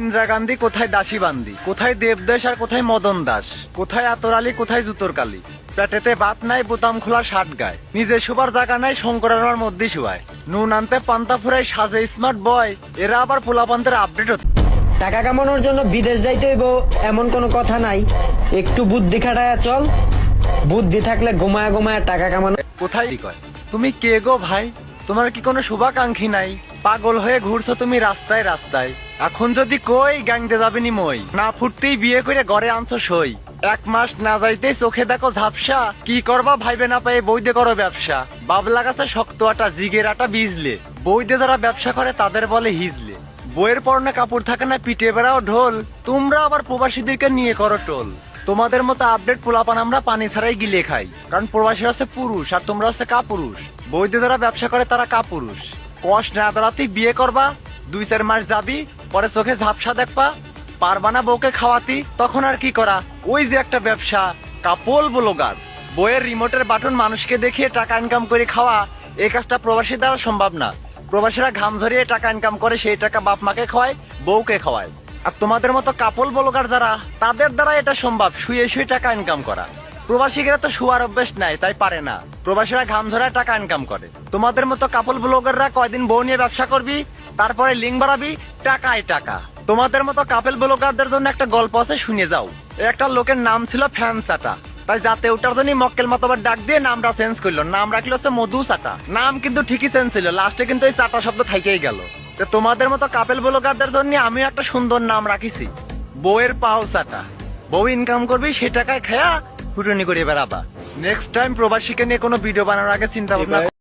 ইন্দিরা গান্ধী কোথায় দাসী বান্দি? কোথায় দেবদেশ আর কোথায় মদন দাস? কোথায় আতর আলী কোথায় জুতোর কালি? পেটেতে বাত নাই বোতাম খোলা শার্ট গায়। নিজে শোবার জায়গা নাই শঙ্করার মধ্যে শুয়ায়। নুন আনতে পান্তা ফুরাই সাজে স্মার্ট বয় এরা আবার পোলাপান্তের আপডেট হচ্ছে। টাকা কামানোর জন্য বিদেশ যাইতে হইব এমন কোনো কথা নাই। একটু বুদ্ধি খাটায়া চল। বুদ্ধি থাকলে ঘুমায় ঘুমায় টাকা কামানো কোথায় কয়? তুমি কে গো ভাই? তোমার কি কোনো শুভাকাঙ্ক্ষী নাই? পাগল হয়ে ঘুরছো তুমি রাস্তায় রাস্তায়। এখন যদি কই গ্যাংতে যাবে নি মই? না ফুটতেই বিয়ে করে ঘরে আনছো সই এক মাস না যাইতেই চোখে দেখো ঝাপসা। কি করবা ভাইবে না পায়ে বৈদে করো ব্যবসা। বাবলা গাছে শক্ত আটা, জিগের আটা বিজলে বৈদে যারা ব্যবসা করে তাদের বলে হিজলে। বইয়ের পরনে কাপড় থাকে না পিঠে বেড়াও ঢোল। তোমরা আবার প্রবাসীদেরকে নিয়ে করো টোল। তোমাদের মতো আপডেট পোলাপান আমরা পানি ছাড়াই গিলে খাই। কারণ প্রবাসীরা হচ্ছে পুরুষ আর তোমরা হচ্ছে কাপুরুষ। বৈদ্য যারা ব্যবসা করে তারা কাপুরুষ। কষ্ট না দাঁড়াতেই বিয়ে করবা, দুই চার মাস যাবি পরে চোখে ঝাপসা দেখবা, পারবা না বউকে খাওয়াতি, তখন আর কি করা? ওই যে একটা ব্যবসা, কাপল ব্লগার। বইয়ের রিমোটের বাটন মানুষকে দেখিয়ে টাকা ইনকাম করে খাওয়া, এই কাজটা প্রবাসী দ্বারা সম্ভব না। প্রবাসীরা ঘাম ঝরিয়ে টাকা ইনকাম করে, সেই টাকা বাপ মাকে খাওয়ায়, বউকে খাওয়ায়। আর তোমাদের মতো কাপল বলকার যারা, তাদের দ্বারা এটা সম্ভব, শুয়ে শুয়ে টাকা ইনকাম করা। প্রবাসীরা তো শুয়ার অভ্যেস নাই, তাই পারে না। প্রবাসীরা ঘাম ঝরায় টাকা ইনকাম করে। তোমাদের মতো কাপল ব্লগাররা কয়দিন বউ নিয়ে ব্যবসা করবি? তারপরে লিঙ্ক বাড়াবি টাকায় টাকা। তোমাদের মতো কাপেল ব্লগারদের জন্য একটা গল্প আছে, শুনে যাও। একটা লোকের নাম ছিল ফ্যান সাটা। তাই যাতে ওটার জন্য মক্কেল মতবার ডাক দিয়ে নামটা চেঞ্জ করল। নাম রাখল হচ্ছে মধু চাটা নাম কিন্তু ঠিকই চেঞ্জ ছিল। লাস্টে কিন্তু এই চাটা শব্দ থাইকেই গেল। তোমাদের মতো কাপেল ব্লগারদের জন্য আমি একটা সুন্দর নাম রাখিছি। বউয়ের পাও চাটা বউ ইনকাম করবি, সে টাকায় খেয়া ফুটনি করে বেড়াবা। নেক্সট টাইম প্রবাসীকে নিয়ে কোনো ভিডিও বানানোর আগে চিন্তা ভাবনা